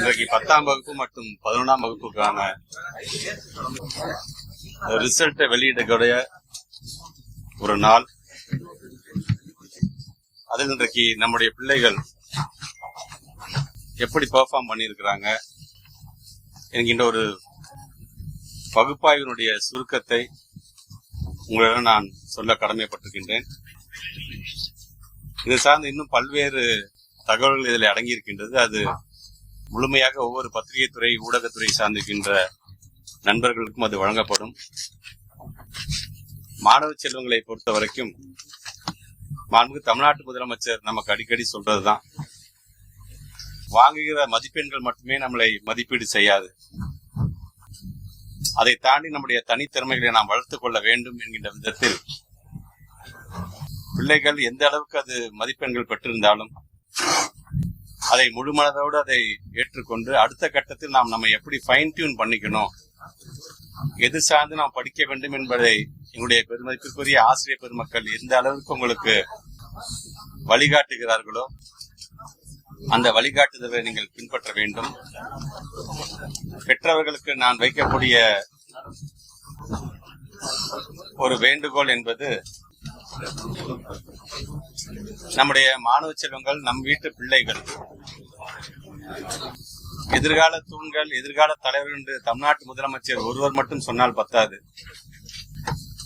இன்றைக்கு பத்தாம் வகுப்பு மற்றும் பதினொன்றாம் வகுப்புக்கான ரிசல்ட்டை வெளியிடக்கூடிய ஒரு நாள். அதில் இன்றைக்கு நம்முடைய பிள்ளைகள் எப்படி பெர்ஃபார்ம் பண்ணியிருக்கிறாங்க என்கின்ற ஒரு பகுப்பாய்வினுடைய சுருக்கத்தை உங்களிடம் நான் சொல்ல கடமைப்பட்டிருக்கின்றேன். இது சார்ந்து இன்னும் பல்வேறு தகவல்கள் இதில் அடங்கியிருக்கின்றது. அது முழுமையாக ஒவ்வொரு பத்திரிகை துறை ஊடகத்துறை சார்ந்திருக்கின்ற நண்பர்களுக்கும் அது வழங்கப்படும். மாணவ செல்வங்களை பொறுத்த வரைக்கும் மாண்புக்கு தமிழ்நாட்டு முதலமைச்சர் நமக்கு அடிக்கடி சொல்றதுதான். வாங்குகிற மதிப்பெண்கள் மட்டுமே நம்மளை மதிப்பீடு செய்யாது. அதை தாண்டி நம்முடைய தனித்திறமைகளை நாம் வளர்த்துக் கொள்ள வேண்டும் என்கின்ற விதத்தில் பிள்ளைகள் எந்த அளவுக்கு அது மதிப்பெண்கள் பெற்றிருந்தாலும் அதை முழுமனதோடு அதை ஏற்றுக்கொண்டு அடுத்த கட்டத்தில் நாம் நம்ம எப்படி ஃபைன் டியூன் பண்ணிக்கணும்? எது சார்ந்து நாம் படிக்க வேண்டும் என்பதை எங்களுடைய பெருமதிப்பிற்குரிய ஆசிரியர் பெருமக்கள் எந்த அளவுக்கு உங்களுக்கு வழிகாட்டுகிறார்களோ அந்த வழிகாட்டுதலை நீங்கள் பின்பற்ற வேண்டும். பெற்றவர்களுக்கு நான் வைக்கக்கூடிய ஒரு வேண்டுகோள் என்பது நம்முடைய மாணவ செல்வங்கள் நம் வீட்டு பிள்ளைகள். எதிர்கால தூண்கள் எதிர்கால தலைவர் என்று தமிழ்நாட்டு முதலமைச்சர் ஒருவர் மட்டும் சொன்னால் பத்தாது.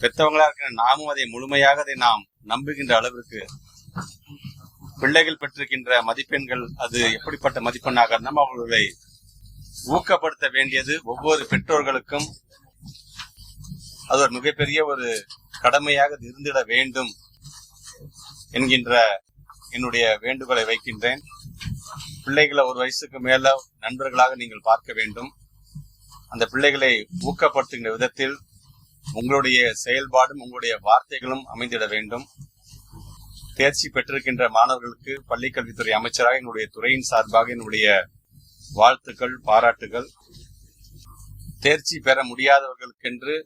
பெற்றவங்களா இருக்கிற நாமும் அதை முழுமையாக அதை நாம் நம்புகின்ற அளவிற்கு பிள்ளைகள் பெற்றிருக்கின்ற மதிப்பெண்கள் அது எப்படிப்பட்ட மதிப்பெண்ணாக நம்ம அவர்களை ஊக்கப்படுத்த வேண்டியது ஒவ்வொரு பெற்றோர்களுக்கும் அது ஒரு மிகப்பெரிய ஒரு கடமையாக இருந்திட வேண்டும் என்கின்ற என்னுடைய வேண்டுகோளை வைக்கின்றேன். பிள்ளைகளை ஒரு வயசுக்கு மேல நண்பர்களாக நீங்கள் பார்க்க வேண்டும். அந்த பிள்ளைகளை ஊக்கப்படுத்துகின்ற விதத்தில் உங்களுடைய செயல்பாடும் உங்களுடைய வார்த்தைகளும் அமைந்திட வேண்டும். தேர்ச்சி பெற்றிருக்கின்ற மாணவர்களுக்கு பள்ளிக்கல்வித்துறை அமைச்சராக என்னுடைய துறையின் சார்பாக என்னுடைய வாழ்த்துக்கள் பாராட்டுகள். தேர்ச்சி பெற முடியாதவர்களுக்கென்று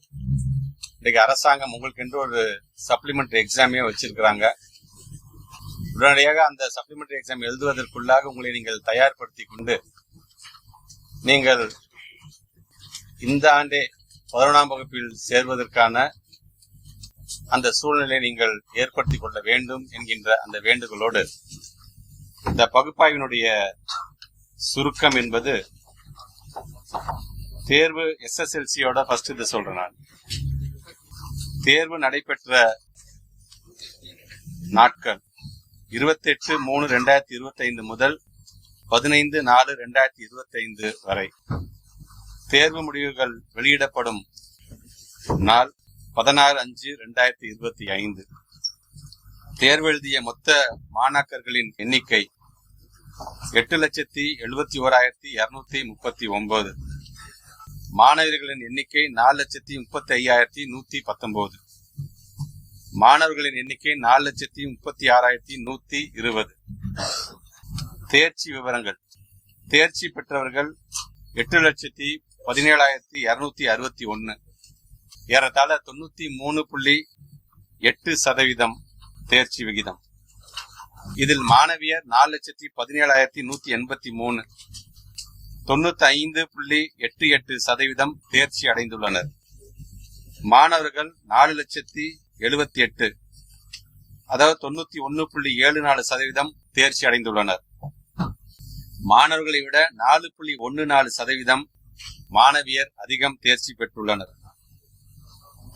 இன்றைக்கு அரசாங்கம் உங்களுக்கென்று ஒரு சப்ளிமெண்ட்ரி எக்ஸாமே வச்சிருக்கிறாங்க. உடனடியாக அந்த சப்ளிமெண்ட்ரி எக்ஸாம் எழுதுவதற்குள்ளாக உங்களை நீங்கள் தயார்படுத்தி கொண்டு நீங்கள் இந்த ஆண்டே பதினொன்றாம் வகுப்பில் சேர்வதற்கான அந்த சூழ்நிலையை நீங்கள் ஏற்படுத்தி கொள்ள வேண்டும் என்கின்ற அந்த வேண்டுகோளோடு இந்த பகுப்பாய்வினுடைய சுருக்கம் என்பது தேர்வு எஸ்எஸ்எல்சியோட ஃபர்ஸ்ட் இதை சொல்றேன் நான். தேர்வு நடைபெற்ற நாட்கள். இருபத்தெட்டு மூணு ரெண்டாயிரத்தி இருபத்தி ஐந்து முதல் பதினைந்து நாலு ரெண்டாயிரத்தி இருபத்தி ஐந்து வரை. தேர்வு முடிவுகள் வெளியிடப்படும் நாள் பதினாறு அஞ்சு ரெண்டாயிரத்தி இருபத்தி ஐந்து. தேர்வு எழுதிய மொத்த மாணாக்கர்களின் எண்ணிக்கை எட்டு லட்சத்தி எழுபத்தி ஓராயிரத்தி இருநூத்தி முப்பத்தி ஒன்பது. மாணவர்களின் எண்ணிக்கை நாலு லட்சத்தி முப்பத்தி ஐயாயிரத்தி நூத்தி பத்தொன்பது. மாணவர்களின் எண்ணிக்கை நாலு லட்சத்தி முப்பத்தி ஆறாயிரத்தி நூத்தி இருபது. தேர்ச்சி விவரங்கள். தேர்ச்சி பெற்றவர்கள் எட்டு லட்சத்தி பதினேழாயிரத்தி இருநூத்தி அறுபத்தி ஒன்னு. ஏறத்தாழ தொண்ணூத்தி மூணு புள்ளி எட்டு சதவீதம் தேர்ச்சி விகிதம். இதில் மாணவியர் நாலு லட்சத்தி பதினேழாயிரத்தி நூத்தி எண்பத்தி மூணு. தொண்ணூத்தி ஐந்து புள்ளி எட்டு எட்டு சதவீதம் தேர்ச்சி அடைந்துள்ளனர் மாணவர்கள் நாலு லட்சத்தி எழுபத்தி எட்டு அதாவது தொண்ணூத்தி ஒன்னு புள்ளி ஏழு நாலு சதவீதம் தேர்ச்சி அடைந்துள்ளனர் மாணவர்களை விட நாலு புள்ளி ஒன்னு நாலு சதவீதம் மாணவியர் அதிகம் தேர்ச்சி பெற்றுள்ளனர்.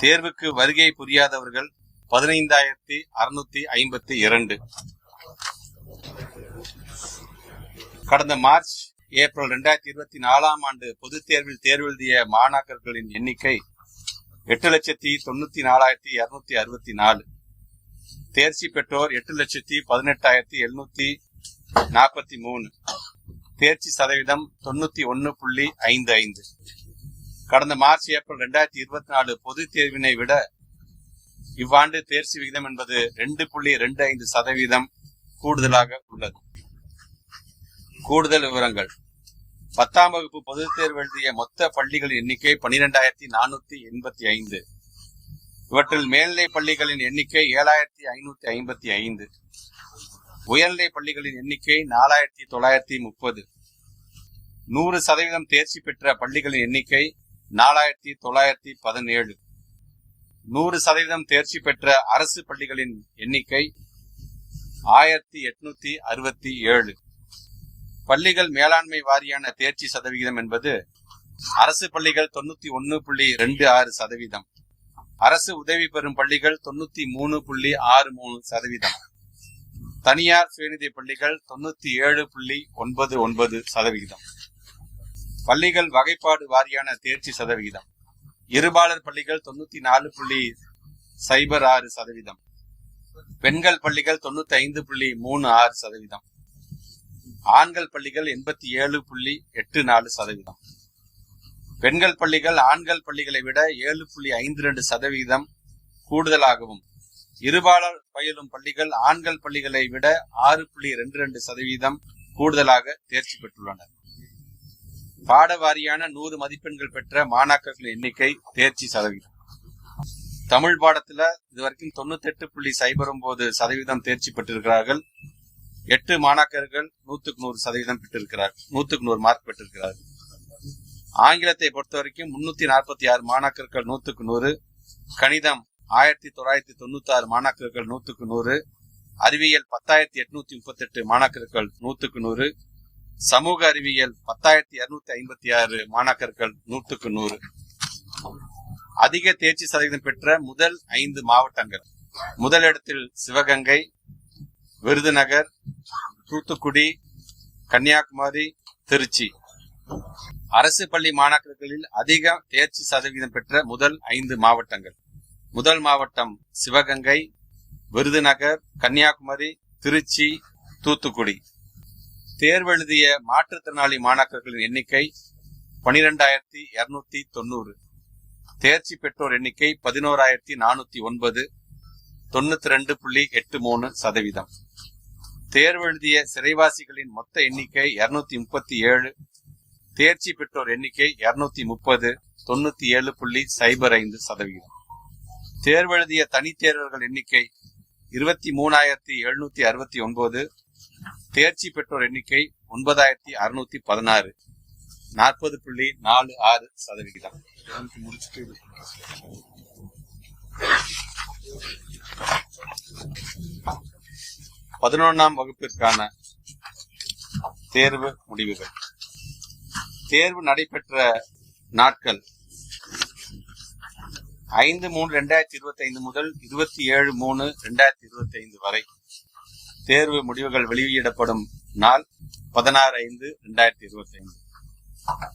தேர்வுக்கு வருகை புரியாதவர்கள் பதினைந்தாயிரத்தி அறுநூத்தி ஐம்பத்தி இரண்டு. கடந்த மார்ச் ஏப்ரல் ரெண்டாயிரத்தி இருபத்தி நாலாம் ஆண்டு பொதுத் தேர்வில் தேர்வெழுதிய மாணாக்கர்களின் எண்ணிக்கை எட்டு லட்சத்தி தொண்ணூத்தி நாலாயிரத்தி இருநூத்தி அறுபத்தி நாலு. தேர்ச்சி பெற்றோர் எட்டு லட்சத்தி பதினெட்டாயிரத்தி எழுநூத்தி நாற்பத்தி மூணு. தேர்ச்சி சதவீதம் தொண்ணூத்தி ஒன்னு புள்ளி ஐந்து ஐந்து. கடந்த மார்ச் ஏப்ரல் ரெண்டாயிரத்தி இருபத்தி நாலு பொதுத் தேர்வினை விட இவ்வாண்டு தேர்ச்சி விகிதம் என்பது ரெண்டு புள்ளி ரெண்டு ஐந்து சதவீதம் கூடுதலாக உள்ளது. கூடுதல் விவரங்கள். பத்தாம் வகுப்பு பொதுத் தேர்வு எழுதிய மொத்த பள்ளிகளின் எண்ணிக்கை பனிரெண்டாயிரத்தி நானூத்தி எண்பத்தி ஐந்து. இவற்றில் மேல்நிலை பள்ளிகளின் எண்ணிக்கை ஏழாயிரத்தி ஐநூத்தி ஐம்பத்தி ஐந்து. உயர்நிலை பள்ளிகளின் எண்ணிக்கை நாலாயிரத்தி தொள்ளாயிரத்தி முப்பது. நூறு சதவீதம் தேர்ச்சி பெற்ற பள்ளிகளின் எண்ணிக்கை நாலாயிரத்தி தொள்ளாயிரத்தி பதினேழு. நூறு சதவீதம் தேர்ச்சி பெற்ற அரசு பள்ளிகளின் எண்ணிக்கை ஆயிரத்தி எட்நூத்தி அறுபத்தி ஏழு. பள்ளிகள் மேலாண்மை வாரியான தேர்ச்சி சதவிகிதம் என்பது அரசு பள்ளிகள் தொண்ணூத்தி ஒன்னு புள்ளி ரெண்டு ஆறு சதவீதம். அரசு உதவி பெறும் பள்ளிகள் தொண்ணூத்தி மூணு புள்ளி ஆறு மூணு சதவீதம். தனியார் சுயநிதி பள்ளிகள் தொண்ணூத்தி ஏழு புள்ளி ஒன்பது ஒன்பது சதவிகிதம். பள்ளிகள் வகைப்பாடு வாரியான தேர்ச்சி சதவிகிதம். இருபாலர் பள்ளிகள் தொண்ணூத்தி நாலு புள்ளி சைபர் ஆறு சதவீதம். பெண்கள் பள்ளிகள் தொண்ணூத்தி ஐந்து புள்ளி மூணு ஆறு சதவீதம். ஆண்கள் பள்ளிகள் எண்பத்தி ஏழு புள்ளி எட்டு நாலு சதவீதம். பெண்கள் பள்ளிகள் ஆண்கள் பள்ளிகளை விட ஏழு புள்ளி ஐந்து ரெண்டு சதவீதம் கூடுதலாகவும் இருபாலர் பயிலும் பள்ளிகள் ஆண்கள் பள்ளிகளை விட ஆறு புள்ளி ரெண்டு ரெண்டு சதவீதம் கூடுதலாக தேர்ச்சி பெற்றுள்ளனர். பாட வாரியான நூறு மதிப்பெண்கள் பெற்ற மாணாக்கர்களின் எண்ணிக்கை தேர்ச்சி சதவீதம். தமிழ் பாடத்துல இதுவரைக்கும் தொண்ணூத்தி எட்டு புள்ளி சைபர் ஒன்பது சதவீதம் தேர்ச்சி பெற்றிருக்கிறார்கள். எட்டு மாணாக்கர்கள் நூத்துக்கு நூறு சதவீதம் பெற்றிருக்கிறார். நூத்துக்கு நூறு மார்க் பெற்றிருக்கிறார். ஆங்கிலத்தை பொறுத்த வரைக்கும் முன்னூத்தி நாற்பத்தி ஆறு மாணாக்கர்கள் நூத்துக்கு நூறு. கணிதம் ஆயிரத்தி தொள்ளாயிரத்தி தொண்ணூத்தி ஆறு மாணாக்கர்கள் நூத்துக்கு நூறு. அறிவியல் பத்தாயிரத்தி எட்நூத்தி முப்பத்தி எட்டு மாணாக்கர்கள் நூத்துக்கு நூறு. சமூக அறிவியல் பத்தாயிரத்தி இருநூத்தி ஐம்பத்தி ஆறு மாணாக்கர்கள் நூற்றுக்கு நூறு. அதிக தேர்ச்சி சதவீதம் பெற்ற முதல் ஐந்து மாவட்டங்கள். முதலிடத்தில் சிவகங்கை விருதுநகர் தூத்துக்குடி கன்னியாகுமரி திருச்சி. அரசு பள்ளி மாணாக்கர்களில் அதிக தேர்ச்சி சதவீதம் பெற்ற முதல் ஐந்து மாவட்டங்கள். முதல் மாவட்டம் சிவகங்கை விருதுநகர் கன்னியாகுமரி திருச்சி தூத்துக்குடி. தேர்வெழுதிய மாற்றுத்திறனாளி மாணாக்கர்களின் எண்ணிக்கை பனிரெண்டாயிரத்தி இருநூத்தி தொண்ணூறு. தேர்ச்சி பெற்றோர் எண்ணிக்கை பதினோராயிரத்தி நானூத்தி ஒன்பது. தொண்ணூத்தி ரெண்டு புள்ளி எட்டு மூணு சதவீதம். தேர்வெழுதிய சிறைவாசிகளின் மொத்த எண்ணிக்கை இருநூத்தி முப்பத்தி ஏழு தேர்ச்சி பெற்றோர் எண்ணிக்கை இருநூத்தி முப்பது தொண்ணூத்தி ஏழு புள்ளி சைபர் ஐந்து சதவீதம். தேர்வெழுதிய தனித்தேர்வர்கள் எண்ணிக்கை இருபத்தி மூணாயிரத்தி எழுநூத்தி அறுபத்தி ஒன்பது தேர்ச்சி பெற்றோர் எண்ணிக்கை ஒன்பதாயிரத்தி அறுநூத்தி பதினாறு நாற்பது புள்ளி நாலு ஆறு சதவிகிதம் பதினொன்னாம் வகுப்பிற்கான தேர்வு முடிவுகள். தேர்வு நடைபெற்ற நாட்கள். ஐந்து மூணு ரெண்டாயிரத்தி இருபத்தி ஐந்து முதல் இருபத்தி ஏழு மூணு ரெண்டாயிரத்தி இருபத்தி ஐந்து வரை தேர்வு முடிவுகள் வெளியிடப்படும் நாள் பதினாறு ஐந்து ரெண்டாயிரத்தி இருபத்தி ஐந்து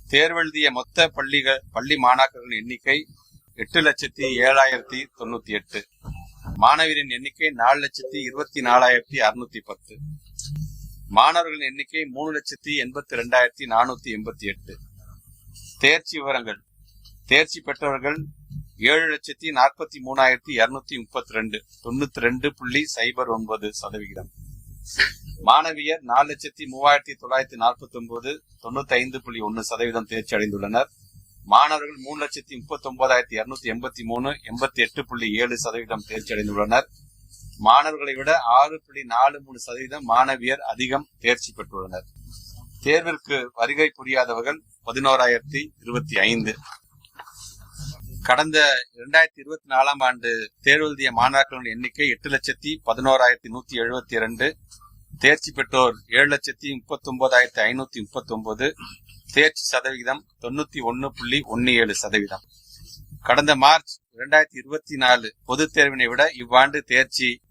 தேர்வெழுதிய மொத்த பள்ளிகள் பள்ளி மாணாக்கர்களின் எண்ணிக்கை எட்டு லட்சத்தி ஏழாயிரத்தி தொண்ணூத்தி எட்டு. மாணவரின் எண்ணிக்கை நாலு லட்சத்தி இருபத்தி நாலாயிரத்தி அறுநூத்தி பத்து. மாணவர்களின் எண்ணிக்கை மூணு லட்சத்தி எண்பத்தி ரெண்டாயிரத்தி நானூத்தி எண்பத்தி எட்டு. தேர்ச்சி விவரங்கள். தேர்ச்சி பெற்றவர்கள் ஏழு லட்சத்தி நாற்பத்தி மூணாயிரத்தி இருநூத்தி முப்பத்தி ரெண்டு தொண்ணூத்தி ரெண்டு புள்ளி சைபர் ஒன்பது சதவிகிதம். மாணவியர் நாலு லட்சத்தி மூவாயிரத்தி தொள்ளாயிரத்தி நாற்பத்தி ஒன்பது தொண்ணூத்தி ஐந்து புள்ளி ஒன்னு சதவீதம் தேர்ச்சி அடைந்துள்ளனர். மாணவர்கள் மூணு லட்சத்தி முப்பத்தி ஒன்பதாயிரத்தி இருநூத்தி எண்பத்தி மூணு எண்பத்தி எட்டு புள்ளி ஏழு சதவீதம் தேர்ச்சி அடைந்துள்ளனர். மாணவர்களை விட ஆறு புள்ளி நாலு மூணு சதவீதம் மாணவியர் அதிகம் தேர்ச்சி பெற்றுள்ளனர். தேர்விற்கு வருகை புரியாதவர்கள் பதினோராயிரத்தி இருபத்தி ஐந்து. கடந்த இரண்டாயிரத்தி இருபத்தி நாலாம் ஆண்டு தேர்வெழுதிய மாணாக்கர்களின் எண்ணிக்கை எட்டு லட்சத்தி பதினோராயிரத்தி நூத்தி எழுபத்தி இரண்டு. தேர்ச்சி பெற்றோர் ஏழு லட்சத்தி முப்பத்தி ஒன்பதாயிரத்தி ஐநூத்தி முப்பத்தி ஒன்பது தேர்ச்சி சதவிகிதம் தொண்ணூத்தி ஒன்னு புள்ளி ஒன்னு ஏழு சதவீதம் கடந்த மார்ச் இரண்டாயிரத்தி இருபத்தி நாலு பொதுத் தேர்வினை விட இவ்வாண்டு தேர்ச்சி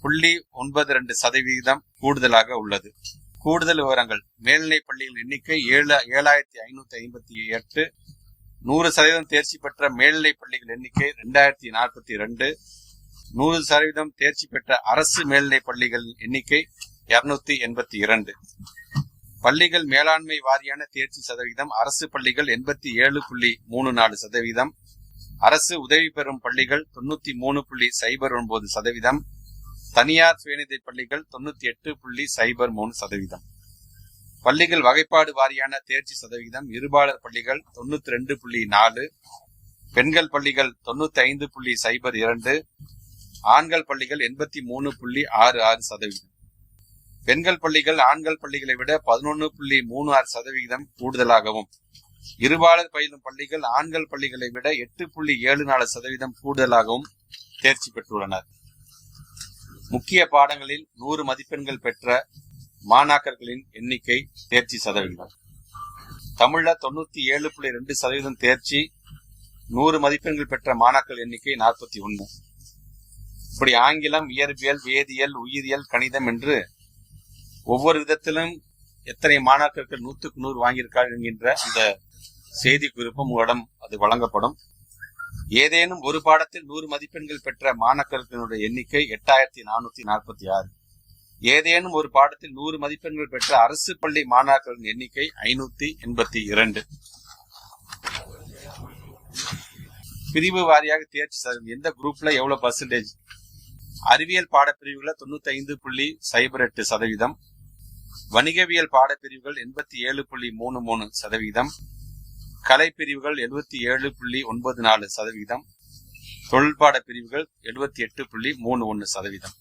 புள்ளி ஒன்பது ரெண்டு சதவிகிதம் கூடுதலாக உள்ளது. கூடுதல் விவரங்கள். மேல்நிலை பள்ளிகளின் எண்ணிக்கை ஏழு ஏழாயிரத்தி ஐநூத்தி ஐம்பத்தி எட்டு. நூறு சதவீதம் தேர்ச்சி பெற்ற மேல்நிலை பள்ளிகள் எண்ணிக்கை ரெண்டாயிரத்தி நாற்பத்தி ரெண்டு. நூறு சதவீதம் தேர்ச்சி பெற்ற அரசு மேல்நிலை பள்ளிகள் எண்ணிக்கை இருநூத்தி எண்பத்தி இரண்டு. பள்ளிகள் மேலாண்மை வாரியான தேர்ச்சி சதவீதம் அரசு பள்ளிகள் எண்பத்தி ஏழு புள்ளி மூணு நாலு சதவீதம். அரசு உதவி பெறும் பள்ளிகள் தொண்ணூத்தி மூணு புள்ளி சைபர் ஒன்பது சதவீதம். தனியார் சுயநிதி பள்ளிகள் தொண்ணூத்தி எட்டு புள்ளி சைபர் மூணு சதவீதம். பள்ளிகள் வகைப்பாடு வாரியான தேர்ச்சி சதவீதம் இருபாளர் பள்ளிகள் தொண்ணூத்தி ரெண்டு புள்ளி நாலு பெண்கள் பள்ளிகள் தொண்ணூத்தி ஐந்து புள்ளி சைபர் இரண்டு ஆண்கள் பள்ளிகள் எண்பத்தி மூணு புள்ளி ஆறு ஆறு சதவீதம். பெண்கள் பள்ளிகள் ஆண்கள் பள்ளிகளை விட பதினொன்று புள்ளி மூணு ஆறு சதவிகிதம் கூடுதலாகவும் இருபாலர் பயிலும் பள்ளிகள் ஆண்கள் பள்ளிகளை விட எட்டு புள்ளி ஏழு நாலு சதவீதம் கூடுதலாகவும் தேர்ச்சி பெற்றுள்ளனர். முக்கிய பாடங்களில் நூறு மதிப்பெண்கள் பெற்ற மாணாக்கர்களின் எண்ணிக்கை தேர்ச்சி சதவிகிதம். தமிழ்ல தொண்ணூத்தி ஏழு புள்ளி ரெண்டு சதவீதம் தேர்ச்சி நூறு மதிப்பெண்கள் பெற்ற மாணாக்கர் எண்ணிக்கை நாற்பத்தி ஒன்று இப்படி ஆங்கிலம் இயற்பியல் வேதியியல் உயிரியல் கணிதம் என்று ஒவ்வொரு விதத்திலும் எத்தனை மாணாக்கர்கள் நூற்றுக்கு நூறு வாங்கியிருக்கார்கள் என்கின்ற இந்த செய்தி குறிப்பும் உங்களிடம் அது வழங்கப்படும். ஏதேனும் ஒரு பாடத்தில் நூறு மதிப்பெண்கள் பெற்ற மாணாக்கர்களுடைய எண்ணிக்கை எட்டாயிரத்தி நானூத்தி நாற்பத்தி ஆறு. ஏதேனும் ஒரு பாடத்தில் நூறு மதிப்பெண்கள் பெற்ற அரசு பள்ளி மாணாக்கரின் எண்ணிக்கை ஐநூத்தி எண்பத்தி இரண்டு. பிரிவு வாரியாக தேர்ச்சி சதவீதம். எந்த குரூப்ல எவ்வளவு பர்சன்டேஜ் அறிவியல் பாடப்பிரிவுகள தொண்ணூத்தி ஐந்து புள்ளி சைபர் எட்டு சதவீதம். வணிகவியல் பாடப்பிரிவுகள் எண்பத்தி ஏழு புள்ளி மூணு மூணு சதவீதம் கலைப்பிரிவுகள் எழுபத்தி ஏழு புள்ளி ஒன்பது நாலு சதவீதம் தொழில்பாட பிரிவுகள் எழுபத்தி எட்டு புள்ளி மூணு ஒன்று சதவீதம்.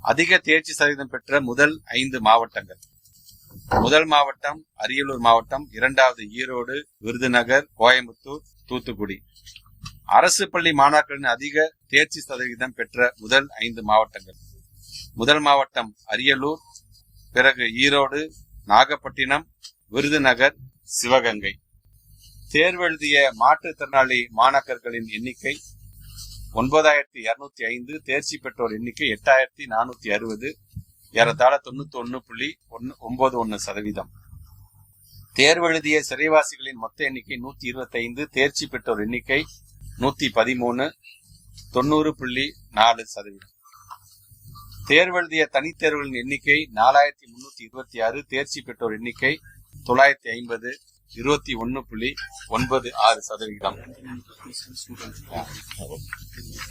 அதிக தேர்ச்சி சதவீதம் பெற்ற முதல் ஐந்து மாவட்டங்கள். முதல் மாவட்டம் அரியலூர் மாவட்டம் இரண்டாவது ஈரோடு விருதுநகர் கோயம்புத்தூர் தூத்துக்குடி. அரசு பள்ளி மாணாக்கரின் அதிக தேர்ச்சி சதவீதம் பெற்ற முதல் ஐந்து மாவட்டங்கள். முதல் மாவட்டம் அரியலூர் பிறகு ஈரோடு நாகப்பட்டினம் விருதுநகர் சிவகங்கை. தேர்வெழுதிய மாற்றுத்திறனாளி மாணாக்கர்களின் எண்ணிக்கை ஒன்பதாயிரத்தி இருநூத்தி ஐந்து தேர்ச்சி பெற்றோர் எண்ணிக்கை எட்டாயிரத்தி நானூத்தி அறுபது ஏறத்தாழ தொண்ணூத்தி ஒன்னு புள்ளி ஒன்னு ஒன்பது ஒன்னு சதவீதம். தேர்வெழுதிய சிறைவாசிகளின் மொத்த எண்ணிக்கை நூத்தி இருபத்தி ஐந்து தேர்ச்சி பெற்றோர் எண்ணிக்கை நூத்தி பதிமூணு தொண்ணூறு புள்ளி நாலு சதவீதம். தேர்வெழுதிய தனித்தேர்வுகளின் எண்ணிக்கை நாலாயிரத்தி முன்னூத்தி இருபத்தி ஆறு தேர்ச்சி பெற்றோர் எண்ணிக்கை தொள்ளாயிரத்தி ஐம்பது இருபத்தி ஒன்னு புள்ளி ஒன்பது ஆறு சதவிகிதம்.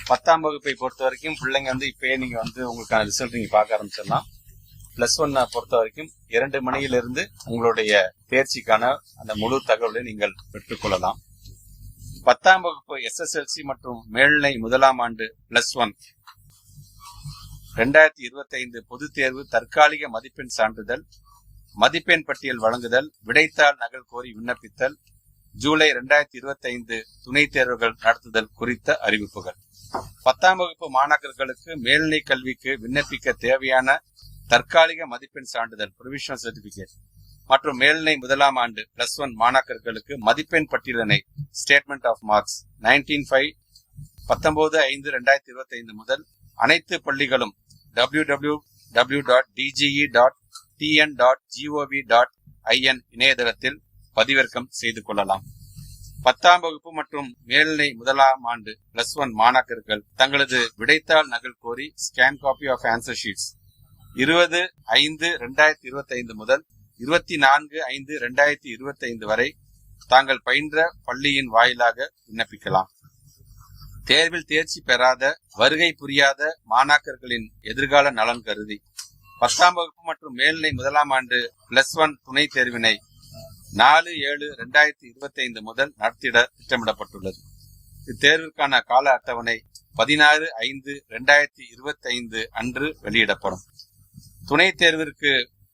பத்தாம் வகுப்பை பொறுத்த வரைக்கும் பிள்ளைங்க வந்து இப்பயே நீங்க வந்து உங்களுக்கான ரிசல்ட் நீங்க பார்க்க ஆரம்பிச்சிடலாம். பிளஸ் ஒன்னை பொறுத்த வரைக்கும் இரண்டு மணியிலிருந்து உங்களுடைய தேர்ச்சிக்கான அந்த முழு தகவலை நீங்கள் பெற்றுக்கொள்ளலாம். பத்தாம் வகுப்பு எஸ்எஸ்எல்சி மற்றும் மேல்நிலை முதலாம் ஆண்டு பிளஸ் ஒன் இரண்டாயிரத்தி இருபத்தி ஐந்து பொதுத் தேர்வு தற்காலிக மதிப்பெண் சான்றிதழ் மதிப்பெண் பட்டியல் வழங்குதல் விடைத்தாள் நகல் கோரி விண்ணப்பித்தல் ஜூலை இரண்டாயிரத்தி இருபத்தி ஐந்து துணைத் தேர்வுகள் நடத்துதல் குறித்த அறிவிப்புகள். பத்தாம் வகுப்பு மாணாக்கர்களுக்கு மேல்நிலை கல்விக்கு விண்ணப்பிக்க தேவையான தற்காலிக மதிப்பெண் சான்றிதழ் ப்ரொவிஷனல் சர்டிபிகேட் மற்றும் மேல்நிலை முதலாம் ஆண்டு பிளஸ் ஒன் மாணாக்கர்களுக்கு மதிப்பெண் பட்டியலினை statement of marks nineteen five பத்தொன்பது ஐந்து ரெண்டாயிரத்தி இருபத்தி ஐந்து முதல் அனைத்து பள்ளிகளும் W W W dot DGE dot TN dot GOV dot IN இணையதளத்தில் பதிவிறக்கம் செய்து கொள்ளலாம். பத்தாம் வகுப்பு மற்றும் மேல்நிலை முதலாம் ஆண்டு பிளஸ் ஒன் மாணாக்கர்கள் தங்களது விடைத்தாள் நகல் கோரி scan copy of answer sheets இருபது ஐந்து ரெண்டாயிரத்தி இருபத்தி ஐந்து முதல் இருபத்தி நான்கு ஐந்து ரெண்டாயிரத்தி இருபத்தி ஐந்து வரை தாங்கள் பயின்ற பள்ளியின் வாயிலாக விண்ணப்பிக்கலாம். தேர்வில் தேர்ச்சி பெறாத வருகை புரியாத மாணாக்கர்களின் எதிர்கால நலன் கருதி. பத்தாம் வகுப்பு மற்றும் மேல்நிலை முதலாம் ஆண்டு பிளஸ் ஒன் துணை தேர்வினை நாலு ஏழு ரெண்டாயிரத்தி இருபத்தி ஐந்து முதல் நடத்திட திட்டமிடப்பட்டுள்ளது. இத்தேர்விற்கான கால அட்டவணை பதினாறு ஐந்து ரெண்டாயிரத்தி இருபத்தி ஐந்து அன்று வெளியிடப்படும். துணைத் தேர்விற்கு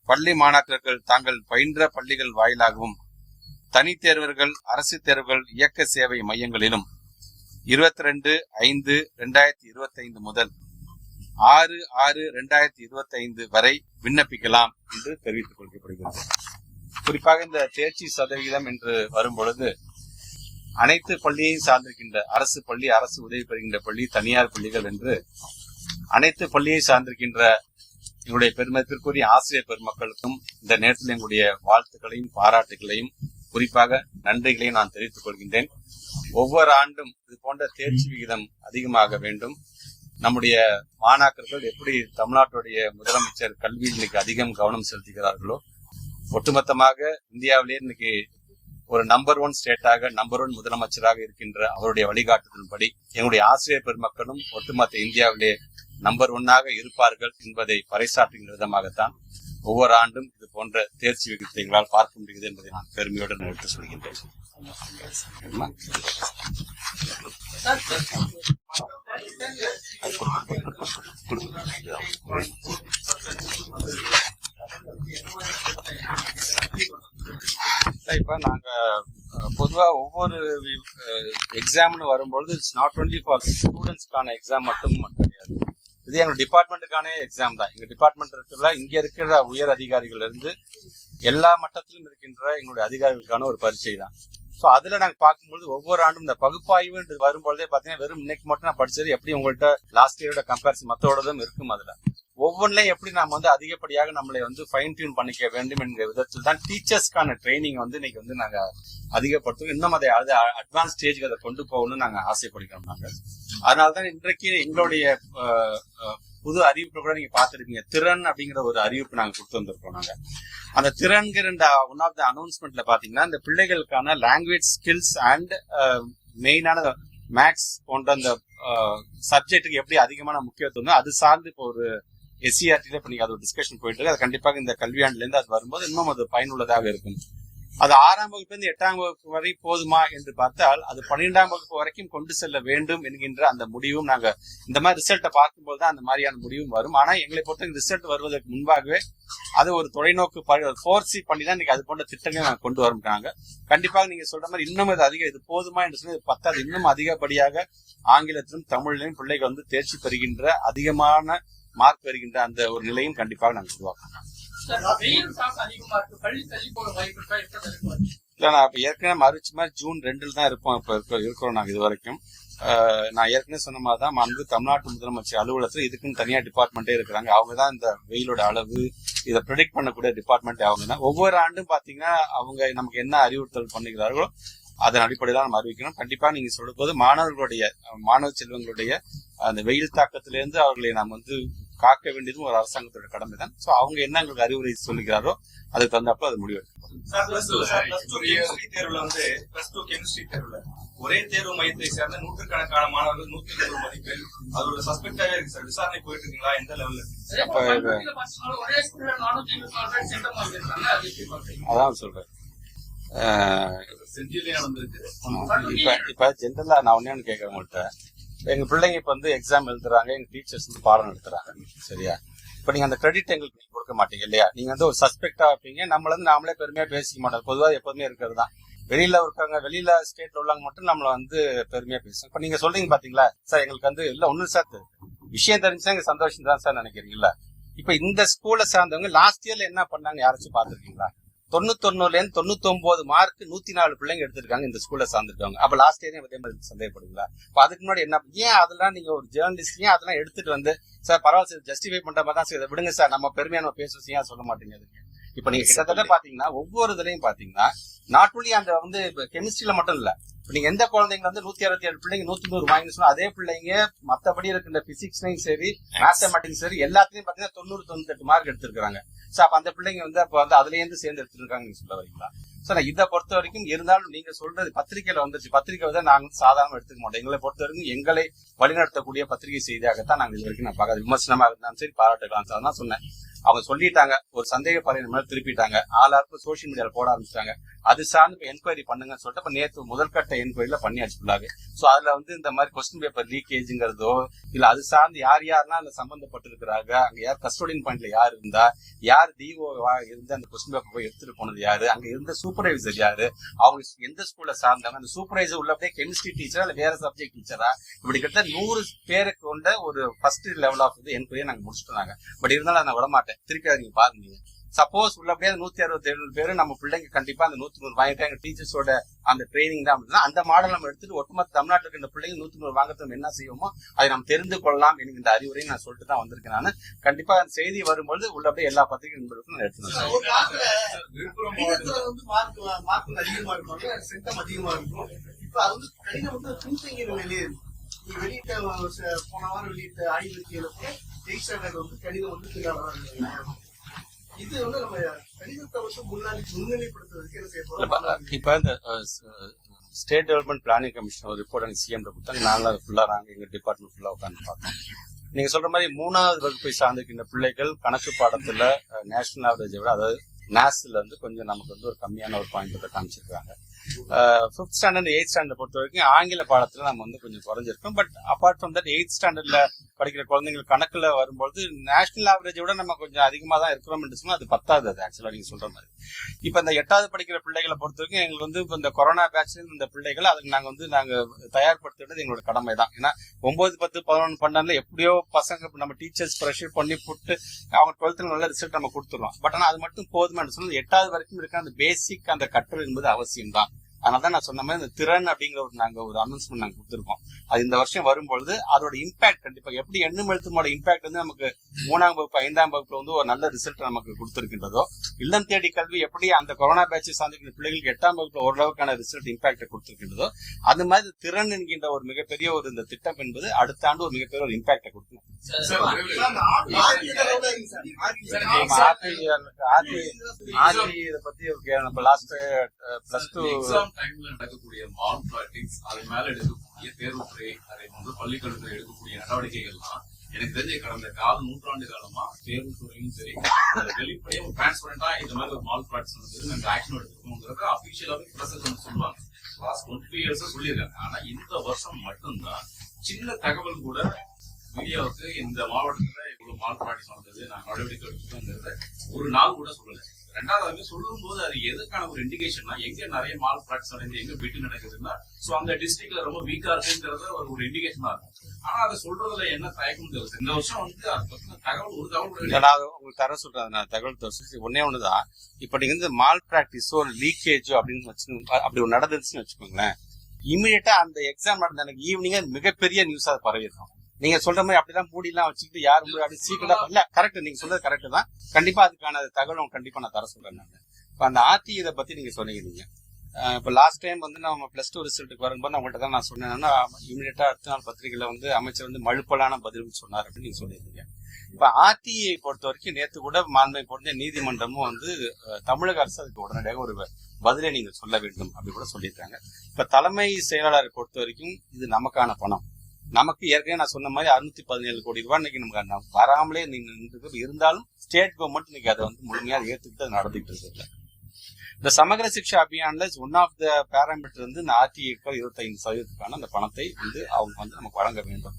பள்ளி மாணாக்கர்கள் தாங்கள் பயின்ற பள்ளிகள் வாயிலாகவும் தனித்தேர்வர்கள் அரசு தேர்வுகள் இயக்க சேவை மையங்களிலும் இருபத்தி ரெண்டு ஐந்து ரெண்டாயிரத்தி இருபத்தி ஐந்து முதல் ஆறு ஆறு ரெண்டாயிரத்தி இருபத்தி ஐந்து வரை விண்ணப்பிக்கலாம் என்று தெரிவித்துக் கொள்ளப்படுகிறது குறிப்பாக இந்த தேர்ச்சி சதவிகிதம் என்று வரும்பொழுது அனைத்து பள்ளியையும் சார்ந்திருக்கின்ற அரசு பள்ளி அரசு உதவி பெறுகின்ற பள்ளி தனியார் பள்ளிகள் என்று அனைத்து பள்ளியை சார்ந்திருக்கின்ற எங்களுடைய பெருமத்திற்குரிய ஆசிரியர் பெருமக்களுக்கும் இந்த நேரத்தில் எங்களுடைய வாழ்த்துக்களையும் பாராட்டுகளையும் குறிப்பாக நன்றிகளையும் நான் தெரிவித்துக் கொள்கின்றேன். ஒவ்வொரு ஆண்டும் இது போன்ற தேர்ச்சி விகிதம் அதிகமாக வேண்டும். நம்முடைய மாணாக்கர்கள் எப்படி தமிழ்நாட்டுடைய முதலமைச்சர் கல்வியில் இன்னைக்கு அதிகம் கவனம் செலுத்துகிறார்களோ ஒட்டுமொத்தமாக இந்தியாவிலே இன்னைக்கு ஒரு நம்பர் ஒன் ஸ்டேட்டாக நம்பர் ஒன் முதலமைச்சராக இருக்கின்ற அவருடைய வழிகாட்டுதலின்படி எங்களுடைய ஆசிரியர் பெருமக்களும் ஒட்டுமொத்த இந்தியாவிலே நம்பர் ஒன்னாக இருப்பார்கள் என்பதை பறைசாற்றுகின்ற விதமாகத்தான் ஒவ்வொரு ஆண்டும் இது போன்ற தேர்ச்சி விகிதத்தை எங்களால் பார்க்க முடிகிறது என்பதை நான் பெருமையுடன் எடுத்து சொல்கின்றேன். இப்ப நாங்க பொதுவா ஒவ்வொரு எக்ஸாம்னு வரும்பொழுது இட்ஸ் நாட் ஒன்லி ஃபார் ஸ்டூடெண்ட்ஸ்க்கான எக்ஸாம் மட்டும் இது எங்க டிபார்ட்மெண்ட்டுக்கான எக்ஸாம் தான். எங்க டிபார்ட்மெண்ட் இருக்கிற இங்க இருக்கிற உயர் அதிகாரிகள் இருந்து எல்லா மட்டத்திலும் இருக்கின்ற எங்களுடைய அதிகாரிகளுக்கான ஒரு பரீட்சை தான். ஸோ அதுல நாங்கள் பார்க்கும்போது ஒவ்வொரு ஆண்டும் இந்த பகுப்பாய்வு வரும்பொழுதே பார்த்தீங்கன்னா வெறும் இன்னைக்கு மட்டும் நான் படிச்சது எப்படி உங்கள்கிட்ட லாஸ்ட் இயரோட கம்பேரிசன் மற்றோடதும் இருக்கும் அதுல. ஒவ்வொன்றிலையும் எப்படி நாம வந்து அதிகப்படியாக நம்மளை வந்து ஃபைன் டியூன் பண்ணிக்க வேண்டும் என்கிற விதத்தில் தான் டீச்சர்ஸ்க்கான ட்ரைனிங் வந்து இன்னைக்கு வந்து நாங்க அதிகப்படுத்தும் இன்னும் அதை அது அட்வான்ஸ் ஸ்டேஜ்க்கு அதை கொண்டு போகணும்னு நாங்க ஆசைப்படுகிறோம் நாங்க. அதனால்தான் இன்றைக்கு எங்களுடைய புது அறிவிப்பு கூட நீங்க பாத்துருக்கீங்க திறன் அப்படிங்கிற ஒரு அறிவிப்பு நாங்க கொடுத்து வந்திருக்கோம் நாங்க. அந்த திறன்கிற ஒன் ஆஃப் த அனௌன்ஸ்மெண்ட்ல பாத்தீங்கன்னா இந்த பிள்ளைகளுக்கான லாங்குவேஜ் ஸ்கில்ஸ் அண்ட் மெயினான மேக்ஸ் போன்ற அந்த சப்ஜெக்ட்டுக்கு எப்படி அதிகமான முக்கியத்துவம் அது சார்ந்து இப்போ ஒரு எஸ்சிஆர்டியில் இப்போ நீங்கள் அது டிஸ்கஷன் போயிட்டு இருக்கு. அது கண்டிப்பாக இந்த கல்வியாண்டிலேருந்து அது வரும்போது இன்னும் அது பயனுள்ளதாக இருக்கும். அது ஆறாம் வகுப்புலேருந்து எட்டாம் வகுப்பு வரை போதுமா என்று பார்த்தால் அது பன்னிரெண்டாம் வகுப்பு வரைக்கும் கொண்டு செல்ல வேண்டும் என்கின்ற அந்த முடிவும் நாங்க இந்த மாதிரி ரிசல்ட்டை பார்க்கும்போது தான் அந்த மாதிரியான முடிவும் வரும். ஆனா எங்களை பொறுத்த ரிசல்ட் வருவதற்கு முன்பாகவே அது ஒரு தொலைநோக்கு ஃபோர்ஸி பண்ணி தான் இன்னைக்கு அது போன்ற திட்டங்களை நாங்கள் கொண்டு வரோம்னாங்க கண்டிப்பாக நீங்க சொல்ற மாதிரி இன்னும் இது அதிகம் இது போதுமா என்று சொல்லி இது பத்தாது. இன்னும் அதிகப்படியாக ஆங்கிலத்திலும் தமிழிலும் பிள்ளைகள் வந்து தேர்ச்சி பெறுகின்ற அதிகமான மார்க் பெறுகின்ற அந்த ஒரு நிலையும் கண்டிப்பாக நாங்கள் உருவாக்கணும். இல்ல நான் இப்ப ஏற்கனவே மறுச்ச மாதிரி ஜூன் ரெண்டுல தான் இருப்போம் இப்ப இருக்க இருக்கிறோம் நாங்க இது வரைக்கும். ஆஹ் நான் ஏற்கனவே சொன்ன மாதிரி தான் மாண்பு தமிழ்நாட்டு முதலமைச்சர் அலுவலகத்தில் இதுக்குன்னு தனியா டிபார்ட்மெண்ட்டே இருக்கிறாங்க. அவங்க தான் இந்த வெயிலோட அளவு இதை ப்ரெடிக்ட் பண்ணக்கூடிய டிபார்ட்மெண்ட் அவங்க தான். ஒவ்வொரு ஆண்டும் பாத்தீங்கன்னா அவங்க நமக்கு என்ன அறிவுறுத்தல் பண்ணுகிறார்களோ அதன் அடிப்படையில் தான் நம்ம அறிவிக்கணும். கண்டிப்பா நீங்க சொல்லும் போது மாணவர்களுடைய மாணவ செல்வங்களுடைய அந்த வெயில் தாக்கத்திலிருந்து அவர்களை நாம் வந்து காக்க வேண்டியதும் ஒரு அரசாங்கத்தோட கடமை தான் சோ அவங்க என்ன எங்களுக்கு அறிவுரை சொல்லுகிறாரோ அதுக்கு தகுந்தாப்புல அது முடிவு sir plus two sir plus two chemistry தேர்வுல வந்து பிளஸ் டூ கெமிஸ்ட்ரி தேர்வுல. ஒரே தேர்வு மையத்தை சேர்ந்த நூற்றுக்கணக்கான மாணவர்கள் நூத்தி தொண்ணூறு மதிப்பெண். அதோட சஸ்பெக்டாவே இருக்கு சார் விசாரணை போயிட்டு இருக்குங்களா எந்த லெவல்ல அதான் சொல்றேன். இப்ப இப்ப ஜென்ரலா நான் ஒண்ணு கேட்கறேன் உங்கள்கிட்ட எங்க பிள்ளைங்க இப்ப வந்து எக்ஸாம் எழுதுறாங்க எங்க டீச்சர்ஸ் வந்து பாடம் நடத்துறாங்க. சரியா? இப்ப நீங்க அந்த கிரெடிட் எங்களுக்கு நீங்க கொடுக்க மாட்டீங்க இல்லையா? நீங்க வந்து ஒரு சஸ்பெக்டா இருப்பீங்க நம்மள வந்து நாமளே பெருமையா பேசிக்க மாட்டோம். பொதுவா எப்போதுமே இருக்கிறது தான். வெளியில இருக்காங்க வெளியில ஸ்டேட்ல உள்ளவங்க மட்டும் நம்மள வந்து பெருமையா பேசுவோம் இப்ப நீங்க சொல்றீங்க பாத்தீங்களா? சார் எங்களுக்கு வந்து இல்ல ஒண்ணு சார். விஷயம் தெரிஞ்சா எங்க சந்தோஷம் தான் சார் நினைக்கிறீங்களா இப்ப இந்த ஸ்கூலை சார்ந்தவங்க லாஸ்ட் இயர்ல என்ன பண்ணாங்க யாராச்சும் பாத்துருக்கீங்களா தொண்ணூத்தொன்னுல இருந்து தொண்ணூத்தி ஒன்பது மார்க் நூத்தி நாலு பிள்ளைங்க எடுத்திருக்காங்க இந்த ஸ்கூல்ல சார்ந்திருக்காங்க அப்ப லாஸ்ட் இயர் அதே மாதிரி சந்தேகப்படுங்களா? அப்ப அதுக்கு முன்னாடி என்ன ஏன் அதெல்லாம் நீங்க ஒரு ஜேர்னலிஸ்ட் ஏன் அதெல்லாம் எடுத்துட்டு வந்து சார் பரவாயில்ல சார் ஜஸ்டிஃபை பண்ற மாதிரி தான் சார் இதை விடுங்க சார் நம்ம பெருமையா நம்ம பேசுவோம் ஏன் சொல்ல மாட்டேங்குது இப்ப நீங்க கிட்டத்தட்ட பாத்தீங்கன்னா ஒவ்வொரு இதுலயும் பாத்தீங்கன்னா நாட் ஒன்லி அந்த வந்து கெமிஸ்ட்ரியில மட்டும் இல்ல இப்ப நீங்க எந்த குழந்தைங்க வந்து நூத்தி அறுபத்தி ஏழு பிள்ளைங்க நூத்தி நூறு வாங்கி சொன்னா அதே பிள்ளைங்க மத்தபடி இருக்கின்ற பிசிக்ஸ்லயும் சரி மேத்தமெட்டிக்ஸ் சரி எல்லாத்துலயும் பாத்தீங்கன்னா தொண்ணூறு தொண்ணூத்தெட்டு மார்க் எடுத்திருக்காங்க சோ அப்ப அந்த பிள்ளைங்க வந்து அப்ப வந்து அதுல இருந்து சேர்ந்து இருக்காங்க நீங்க சொல்ல வரீங்களா? சோ நான் இதை பொறுத்த வரைக்கும் இருந்தாலும் நீங்க சொல்றது பத்திரிகையில வந்துருச்சு. பத்திரிகை வந்து நாங்க வந்து சாதாரண எடுத்துக்க மாட்டோம். எங்களை பொறுத்த வரைக்கும் எங்களை வழிநடத்தக்கூடிய பத்திரிகை செய்தியாகத்தான் நாங்க இது வரைக்கும் நான் பார்க்காத விமர்சனமா இருந்தாலும் சரி பாராட்டுக்கலாம் சார் தான் சொன்னேன். அவங்க சொல்லிட்டாங்க ஒரு சந்தேக பறையின் மேல திருப்பிட்டாங்க. ஆளாருக்கும் சோஷியல் மீடியால போட ஆரம்பிச்சிட்டாங்க. அது சார்ந்து இப்ப என்கொயரி பண்ணுங்கன்னு சொல்லிட்டு இப்ப நேற்று முதல்கட்ட என்கொயரில பண்ணியாச்சு ஃபுல்லாக சோ அதுல வந்து இந்த மாதிரி கொஸ்டின் பேப்பர் லீக்கேஜ்ங்கிறதோ இல்ல அது சார்ந்து யார் யாரெல்லாம் அதுல சம்பந்தப்பட்டிருக்கிறாங்க அங்க யார் கஸ்டோடியன் பாயிண்ட்ல யார் இருந்தா யார் டிஓ இருந்து அந்த கொஸ்டின் பேப்பர் போய் எடுத்துட்டு போனது யாரு அங்க இருந்த சூப்பர்வைசர் யாரு அவங்க எந்த ஸ்கூல்ல சார்ந்தாங்க அந்த சூப்பர்வைசர் உள்ள அப்படியே கெமிஸ்ட்ரி டீச்சரா இல்ல வேற சப்ஜெக்ட் டீச்சரா இப்படி கிட்ட நூறு பேருக்கு கொண்ட ஒரு ஃபர்ஸ்ட் லெவல் ஆஃப் இது என்கொயரி நாங்க முடிச்சுட்டு பட் இருந்தாலும் அதை நான் விட மாட்டேன் திருப்பி அதை நீங்க பாருங்க. நீங்க சப்போஸ் உள்ள அப்படியே நூத்தி அறுபத்தி ஏழு பேரு நம்ம பிள்ளைங்க கண்டிப்பா அந்த நூத்தி நூறு வாங்கிட்டாங்க டீச்சர்ஸோட அந்த ட்ரைனிங் தான். அப்படின்னா அந்த மாடல் நம்ம எடுத்துட்டு ஒட்டுமொத்த தமிழ்நாட்டில் இருக்கின்ற பிள்ளைங்க நூத்தி நூறு வாங்கறதுக்கு என்ன செய்வோமோ அதை நம்ம தெரிந்து கொள்ளலாம் என்கின்ற அறிவுரையும் நான் சொல்லிட்டு தான் வந்திருக்கேன் நான். கண்டிப்பா அந்த செய்தி வரும்போது உள்ள அப்படியே எல்லா பத்திரிகை நண்பர்களுக்கும் நான் எடுத்துட்டு அதிகமா இருக்கும். அதிகமா இருக்கும். இப்ப அது வந்து கணிதம் வந்து பின்தங்கிய நிலையிலே இருக்கு. வெளியிட்ட போன வாரம் வெளியிட்ட ஜெய்சங்கர் வந்து கணிதம் வந்து இது வந்து நம்ம கணிதத்தை வந்து முன்னாடி முன்னிலைப்படுத்துறதுக்கு என்ன இப்ப- இந்த ஸ்டேட் டெவலப்மெண்ட் பிளானிங் கமிஷன் ஒரு ரிப்போர்ட் எனக்கு சிஎம் கொடுத்தாங்க. நாங்களும் ஃபுல்லா நாங்க டிபார்ட்மெண்ட் ஃபுல்லாக உட்காந்து பார்த்தோம். நீங்க சொல்ற மாதிரி மூணாவது வகுப்பை சார்ந்திருக்கின்ற பிள்ளைகள் கணக்கு பாடத்துல நேஷனல் ஆவரேஜை விட அதாவது நேஸ்ல வந்து கொஞ்சம் நமக்கு வந்து ஒரு கம்மியான ஒரு பாயிண்ட் காமிச்சிருக்காங்க. ஃபிஃப்த் ஸ்டாண்டர்ட் எயிட் ஸ்டாண்டர்ட் பொறுத்த வரைக்கும் ஆங்கில பாடத்துல நம்ம வந்து கொஞ்சம் குறைஞ்சிருக்கோம். But apart from that eight ஸ்டாண்டர்ட்ல படிக்கிற குழந்தைங்களுக்கு கணக்குல வரும்போது நேஷனல் ஆவரேஜை விட நம்ம கொஞ்சம் அதிகமா தான் இருக்கிறோம் சொன்னா அது பத்தாது அது ஆக்சுவலா நீங்க சொல்ற மாதிரி. இப்ப இந்த எட்டாவது படிக்கிற பிள்ளைகளை பொறுத்த வரைக்கும் எங்களுக்கு வந்து இந்த கொரோனா பேட்ச்ல இந்த பிள்ளைகள் அதுக்கு நாங்க வந்து நாங்க தயார்படுத்துறது எங்களோட கடமை தான். ஏன்னா ஒன்பது பத்து பதினொன்று பன்னெண்டுல எப்படியோ பசங்க நம்ம டீச்சர்ஸ் ப்ரெஷர் பண்ணி போட்டு அவங்க டுவெல்த்ல நல்ல ரிசல்ட் நம்ம கொடுத்துருவோம் பட் ஆனா அது மட்டும் போதுமானு சொன்னா எட்டாவது வரைக்கும் இருக்க அந்த பேசிக் அந்த கற்றல் என்பது அவசியம் தான் அதனால தான் நான் சொன்ன மாதிரி இந்த திறன் அப்படிங்கிற ஒரு நாங்க ஒரு அனௌன்ஸ்மெண்ட் நாங்க கொடுத்துருக்கோம். அது இந்த வருஷம் வரும்பொழுது அதோட இம்பாக்ட் கண்டிப்பா எப்படி எண்ணும் எழுத்துமோட இம்பாக்ட் வந்து நமக்கு மூணாம் வகுப்பு ஐந்தாம் வகுப்புல வந்து ஒரு நல்ல ரிசல்ட் நமக்கு கொடுத்துருக்கின்றதோ இல்லம் தேடி கல்வி எப்படி அந்த கொரோனா பேட்சை சார்ந்திருக்கிற பிள்ளைகளுக்கு எட்டாம் வகுப்புல ஓரளவுக்கான ரிசல்ட் இம்பாக்ட் கொடுத்திருக்கின்றதோ அது மாதிரி திறன் என்கின்ற ஒரு மிகப்பெரிய ஒரு இந்த திட்டம் என்பது அடுத்த ஆண்டு ஒரு மிகப்பெரிய ஒரு இம்பாக்ட் கொடுக்கணும் நடக்கக்கூடிய பிராக்டிஸ் அது மேல எடுக்கக்கூடிய தேர்வுத்துறை அதை வந்து பள்ளிக்கல்வித்துறை எடுக்கக்கூடிய நடவடிக்கைகள்லாம் எனக்கு தெரிஞ்ச கடந்த கால நூற்றாண்டு காலமா தேர்வுத்துறையும் சரி அதை வெளிப்படையா ஒரு டிரான்ஸ்பரண்டா இந்த மாதிரி ஒரு மால் பிராக்டிஸ் நடந்தது நாங்க ஆக்ஷன் எடுத்துக்கோங்கிறத அபிஷியலாவே பிரசஸ் வந்து சொல்லுவாங்க. லாஸ்ட் டுவெண்ட்டி இயர்ஸ் சொல்லியிருக்காங்க. ஆனா இந்த வருஷம் மட்டும்தான் சின்ன தகவல் கூட மீடியாவுக்கு இந்த மாவட்டத்துல இவ்வளவு மால் பிராக்டிஸ் நடந்தது நாங்க நடவடிக்கை எடுத்துக்கோங்கிறத ஒரு நாள் கூட சொல்லல. ரெண்டாவது சொல்லும் போது அது எதுக்கான ஒரு இண்டிகேஷன்னா எங்க நிறைய மால் பிளாட்ஸ் நடந்து எங்க பிட்டு நடக்குதுன்னா சோ அந்த டிஸ்ட்ரிக்ட்ல ரொம்ப வீக்கா இருக்குங்கிறத ஒரு ஒரு இண்டிகேஷனா இருக்கும். ஆனா அதை சொல்றதுல என்ன தயக்கம் தெரியுது இந்த வருஷம் வந்து பத்தின தகவல் ஒரு தகவல் நான் உங்களுக்கு தர சொல்றேன். நான் தகவல் தர ஒன்னே ஒண்ணுதான். இப்ப நீங்க வந்து மால் பிராக்டிஸோ ஒரு லீக்கேஜோ அப்படின்னு வச்சு அப்படி ஒரு நடந்துச்சுன்னு வச்சுக்கோங்களேன். இமீடியட்டா அந்த எக்ஸாம் நடந்த எனக்கு ஈவினிங்கா மிகப்பெரிய நியூஸா பரவி நீங்க சொல்ற மாதிரி அப்படிலாம் மூடி எல்லாம் வச்சுக்கிட்டு யாரும் அப்படி சீக்கிரட்டா இல்ல கரெக்ட் நீங்க சொல்றது கரெக்ட் தான். கண்டிப்பா அதுக்கான தகவல் கண்டிப்பா நான் தர சொல்றேன் நான். இப்ப அந்த ஆர்டி இதை பத்தி நீங்க சொன்னீங்க. நீங்க இப்ப லாஸ்ட் டைம் வந்து நம்ம பிளஸ் டூ ரிசல்ட்டுக்கு வரும்போது நான் உங்கள்கிட்ட தான் நான் சொன்னேன்னா இமீடியட்டா அடுத்த நாள் பத்திரிகையில வந்து அமைச்சர் வந்து மழுப்பலான பதில் சொன்னார் அப்படின்னு நீங்க சொல்லியிருந்தீங்க. இப்ப ஆர்டிஐ பொறுத்த வரைக்கும் நேத்து கூட மாண்பை பொறுத்த நீதிமன்றமும் வந்து தமிழக அரசு அதுக்கு உடனடியாக ஒரு பதிலை நீங்க சொல்ல வேண்டும் அப்படி கூட சொல்லியிருக்காங்க. இப்ப தலைமை செயலாளரை பொறுத்த வரைக்கும் இது நமக்கான பணம். நமக்கு ஏற்கனவே நான் சொன்ன மாதிரி அறுநூத்தி பதினேழு கோடி ரூபாய் இன்னைக்கு நமக்கு வராமலே நீங்க இருந்தாலும் ஸ்டேட் கவர்மெண்ட் இன்னைக்கு அதை வந்து முழுமையாக ஏற்றுக்கிட்டு அது நடந்துட்டு இருக்கு. இந்த சமகர சிக்ஷா அபியான்ல ஒன் ஆஃப் த பேராமீட்டர் வந்து இந்த ஆர்டிஏக்கள் இருபத்தைந்து சதவீதத்துக்கான அந்த பணத்தை வந்து அவங்க வந்து நமக்கு வழங்க வேண்டும்.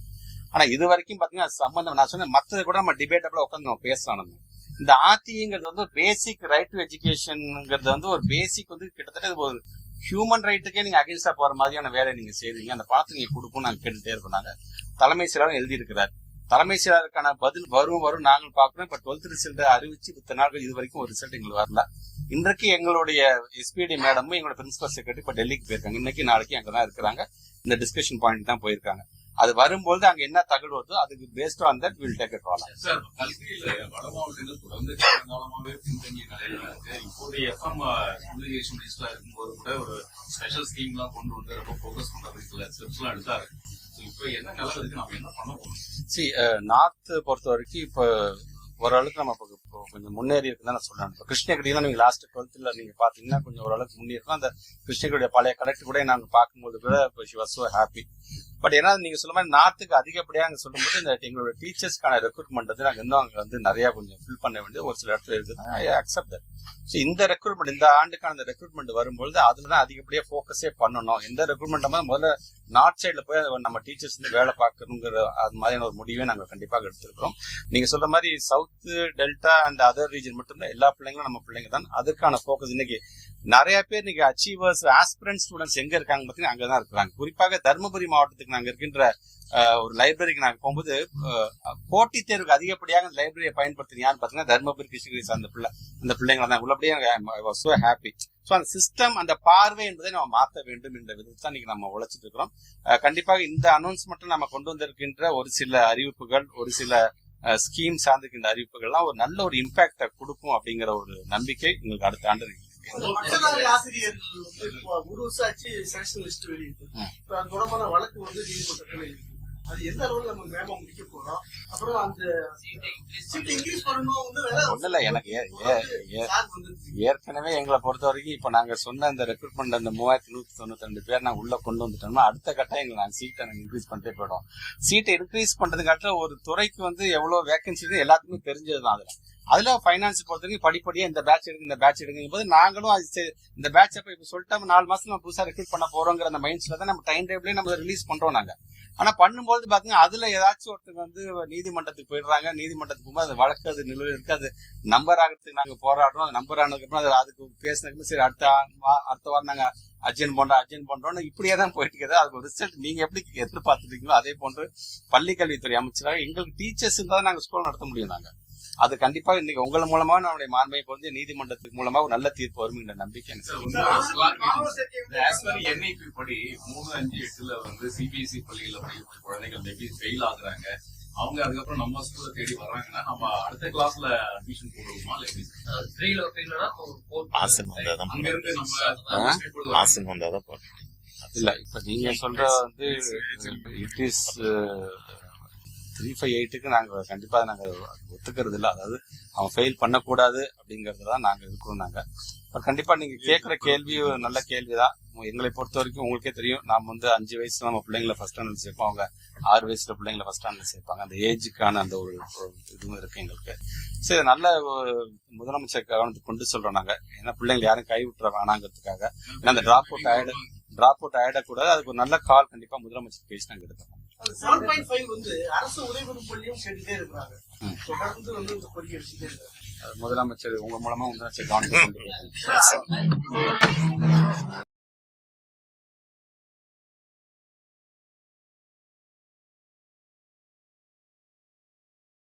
ஆனா இது வரைக்கும் பாத்தீங்கன்னா அது சம்பந்தம் நான் சொன்னேன் மத்ததை கூட நம்ம டிபேட்டபிளா உட்காந்து நம்ம பேசலாம் நம்ம. இந்த ஆர்டிங்கிறது வந்து பேசிக் ரைட் டு எஜுகேஷன்ங்கிறது வந்து ஒரு பேசிக் வந்து கிட்டத்தட்ட இது ஒரு ஹியூமன் ரைட்டுக்கே நீங்க அகேன்ஸ்டா போற மாதிரியான வேலை நீங்க செய்றீங்க. அந்த பணத்தை நீங்க கொடுக்கும் நாங்க கேட்டுட்டே இருக்கோம் நாங்க. தலைமை செயலாளர் எழுதி இருக்கிறார் தலைமை செயலாளருக்கான பதில் வரும் வரும் நாங்கள் பார்க்கணும் இப்ப டுவெல்த் ரிசல்ட் அறிவிச்சு இத்தனை நாட்கள் இது வரைக்கும் ஒரு ரிசல்ட் எங்களுக்கு வரல. இன்றைக்கு எங்களுடைய எஸ்பிடி மேடமும் எங்களோட பிரின்சிபல் செக்ரட்டரி இப்ப டெல்லிக்கு போயிருக்காங்க. இன்னைக்கு நாளைக்கு அங்கதான் இருக்கிறாங்க. இந்த டிஸ்கஷன் பாயிண்ட் தான் போயிருக்காங்க. அது வரும்போது அங்க என்ன தகவல் வருதோ அதுக்கு based on that will take call sir கல்வியில வட மாவட்டங்கள் தொடர்ந்து காலமாகவே பின்தங்கிய நிலையில இருக்கு. இப்போதைய எஃப்எம் கம்யூனிகேஷன் மினிஸ்டரா இருக்கும்போது கூட ஒரு ஸ்பெஷல் ஸ்கீம் எல்லாம் கொண்டு வந்து ரொம்ப ஃபோக்கஸ் பண்றதுக்கு ஸ்டெப்ஸ் எல்லாம் எடுத்தாரு. இப்போ என்ன நிலை இருக்கு? நம்ம என்ன பண்ண போறோம்? சி நார்த் பொறுத்த வரைக்கும் இப்போ ஓரளவுக்கு நம்ம இப்போ கொஞ்சம் முன்னேறி இருக்குன்னு நான் சொல்றேன் இப்போ கிருஷ்ணகிரிலாம் நீங்க லாஸ்ட் டுவெல்த்ல நீங்க பாத்தீங்கன்னா கொஞ்சம் ஓரளவுக்கு முன்னேறி அந்த கிருஷ்ணகிரியுடைய பழைய கலெக்டர் கூட நாங்க பார்க்கும்போது கூட இப்போ she was so happy but ஏன்னா நீங்க சொல்ல மாதிரி நார்த்துக்கு அதிகப்படியாக அங்கே சொல்லும்போது இந்த எங்களோட டீச்சர்ஸ்க்கான ரெக்ரூட்மெண்ட் வந்து நாங்கள் இன்னும் அங்கே வந்து நிறைய கொஞ்சம் ஃபில் பண்ண வேண்டியது ஒரு சில இடத்துல இருக்குது. ஐ அக்செப்ட் ஸோ இந்த ரெக்ரூட்மெண்ட் இந்த ஆண்டுக்கான அந்த ரெக்ரூட்மெண்ட் வரும்பொழுது அதுல தான் அதிகப்படியாக ஃபோக்கஸே பண்ணணும். எந்த ரெக்ரூட்மெண்ட் முதல்ல நார்த் சைடில் போய் நம்ம டீச்சர்ஸ் வந்து வேலை பார்க்கணுங்கிற அது மாதிரியான ஒரு முடிவை நாங்கள் கண்டிப்பாக எடுத்திருக்கிறோம். நீங்கள் சொல்ற மாதிரி south delta and other region மட்டும் எல்லா பிள்ளைங்களும் நம்ம பிள்ளைங்க தான். அதுக்கான ஃபோக்கஸ் இன்னைக்கு நிறைய பேர் இன்னைக்கு அச்சீவர்ஸ் ஆஸ்பிரண்ட் ஸ்டூடெண்ட்ஸ் எங்க இருக்காங்க பார்த்தீங்கன்னா அங்கதான் இருக்கிறாங்க. குறிப்பாக தருமபுரி மாவட்டத்துக்கு நாங்க இருக்கின்ற ஒரு லைப்ரரிக்கு நாங்க போகும்போது போட்டி தேர்வுக்கு அதிகப்படியாக லைப்ரரியை பயன்படுத்தின யாருன்னு பார்த்தீங்கன்னா தருமபுரி கிருஷ்ணகிரி சார்ந்த பிள்ளை அந்த பிள்ளைங்க தான். உள்ளபடியே சோ ஹாப்பி ஸோ அந்த சிஸ்டம் அந்த பார்வை என்பதை நம்ம மாற்ற வேண்டும் என்ற விதத்தை தான் இன்னைக்கு நம்ம உழைச்சிட்டு இருக்கிறோம். கண்டிப்பாக இந்த அனௌன்ஸ்மெண்ட்டை நம்ம கொண்டு வந்திருக்கின்ற ஒரு சில அறிவிப்புகள் ஒரு சில ஸ்கீம் சார்ந்திருக்கின்ற அறிவிப்புகள்லாம் ஒரு நல்ல ஒரு இம்பாக்டை கொடுக்கும் அப்படிங்கிற ஒரு நம்பிக்கை உங்களுக்கு அடுத்த ஆண்டு லிஸ்ட் வெளியிட்டு இப்ப அது தொடர்பான வழக்கு வந்து நீதிமன்றத்தில் அது எந்த அளவுல நம்ம வேகமா முடிக்க போறோம்? அப்புறம் அந்த சீட் இன்க்ரீஸ் பண்ணணும் வந்து வேற ஒண்ணும் இல்ல எனக்கு ஏ- ஏ- ஏ- சார் வந்து ஏற்கனவே எங்களை பொறுத்த வரைக்கும் இப்ப நாங்க சொன்ன இந்த ரெக்ரூட்மெண்ட் அந்த மூவாயிரத்தி நூத்தி தொண்ணூத்தி ரெண்டு பேர் நாங்க உள்ள கொண்டு வந்துட்டோம்னா அடுத்த கட்டம் எங்களை நாங்க சீட்டை நாங்க இன்க்ரீஸ் பண்ணிட்டே போயிடும் சீட்டை இன்க்ரீஸ் பண்றதுக்காட்ட ஒரு துறைக்கு வந்து எவ்வளவு வேகன்சி எல்லாத்துக்குமே தெரிஞ்சதுதான் அதுல. அதுல ஃபைனான்ஸ் பொறுத்தவரைக்கும் படிப்படியாக இந்த பேட்ச் எடுங்க இந்த பேட்ச் எடுங்க. போது நாங்களும் அது சரி, இந்த பேட்ச் அப்ப இப்ப சொல்லிட்டோம் நாலு மாசம் நம்ம புதுசா ரெக்ரூட் பண்ண போறோங்கிற அந்த மைண்ட் தான் நம்ம டைம் டேபிளே நம்ம ரிலீஸ் பண்றோம் நாங்க. ஆனா பண்ணும்போது பாத்தீங்கன்னா அதுல ஏதாச்சும் ஒருத்தங்க வந்து நீதிமன்றத்துக்கு போயிடுறாங்க நீதிமன்றத்துக்கு போகும்போது அது வழக்கு அது நிலுவையில் இருக்கு அது நம்பர் ஆகிறதுக்கு நாங்க போராடுறோம் அது நம்பர் ஆனதுக்கு அப்புறம் அது அதுக்கு பேசினதுக்கு சரி அடுத்த அடுத்த வாரம் நாங்க அர்ஜென்ட் பண்றோம் அர்ஜென்ட் பண்றோம்னு இப்படியே தான் போயிட்டு இருக்குது. அதுக்கு ரிசல்ட் நீங்க எப்படி எதிர்பார்த்துருக்கீங்களோ அதே போன்று பள்ளிக்கல்வித்துறை அமைச்சராக எங்களுக்கு டீச்சர்ஸ் இருந்தால் நாங்க ஸ்கூல் நடத்த முடியும் நாங்க. அது கண்டிப்பா இன்னைக்கு உங்கள் மூலமா நம்முடைய மாண்பை வந்து நீதிமன்றத்துக்கு மூலமா ஒரு நல்ல தீர்ப்பு நம்பிக்கை இந்த as per NIP படி மூணு அஞ்சு எட்டுல வந்து சிபிஎஸ்இ பள்ளியில படிக்கிற குழந்தைகள் மேபி ஃபெயில் ஆகுறாங்க. அவங்க அதுக்கப்புறம் நம்ம ஸ்கூல்ல தேடி வர்றாங்கன்னா நம்ம அடுத்த கிளாஸ்ல அட்மிஷன் போடுவோமா அங்க இருந்து நம்ம இல்ல இப்ப நீங்க சொல்ற வந்து இட் இஸ் த்ரீ ஃபைவ் எயிட்டுக்கு நாங்கள் கண்டிப்பா நாங்கள் ஒத்துக்கிறது இல்லை அதாவது அவன் ஃபெயில் பண்ணக்கூடாது அப்படிங்கிறது தான் நாங்க இருக்கிறோம் நாங்க. பட் கண்டிப்பா நீங்க கேட்குற கேள்வி நல்ல நல்ல கேள்விதான். எங்களை பொறுத்த வரைக்கும் உங்களுக்கே தெரியும். நாம வந்து அஞ்சு வயசுல நம்ம பிள்ளைங்களை ஃபர்ஸ்ட் ஸ்டாண்டர்ட் சேர்ப்போம். அவங்க ஆறு வயசுல பிள்ளைங்களை ஃபர்ஸ்ட் ஸ்டாண்டர்ட் சேர்ப்பாங்க. அந்த ஏஜுக்கான அந்த ஒரு இதுவும் இருக்கு எங்களுக்கு. சரி நல்ல முதலமைச்சர் கவனத்துக்கு கொண்டு சொல்றோம் நாங்க. ஏன்னா பிள்ளைங்களை யாரும் கை விட்டுற வேணாங்கிறதுக்காக. ஏன்னா அந்த டிராப் அவுட் ஆயிட டிராப் அவுட் ஆயிடக்கூடாது. அதுக்கு ஒரு நல்ல கால் கண்டிப்பா முதலமைச்சர் பேசி நாங்கள் எடுக்கிறோம் செவன் பாயிண்ட் ஃபைவ் வந்து அரசு உதவி பள்ளியும் கேட்டுட்டே இருக்கிறாங்க. தொடர்ந்து வந்து இந்த கோரிக்கை வச்சுட்டே இருக்காங்க. முதலமைச்சர் உங்க மூலமா முதலமைச்சர் போய்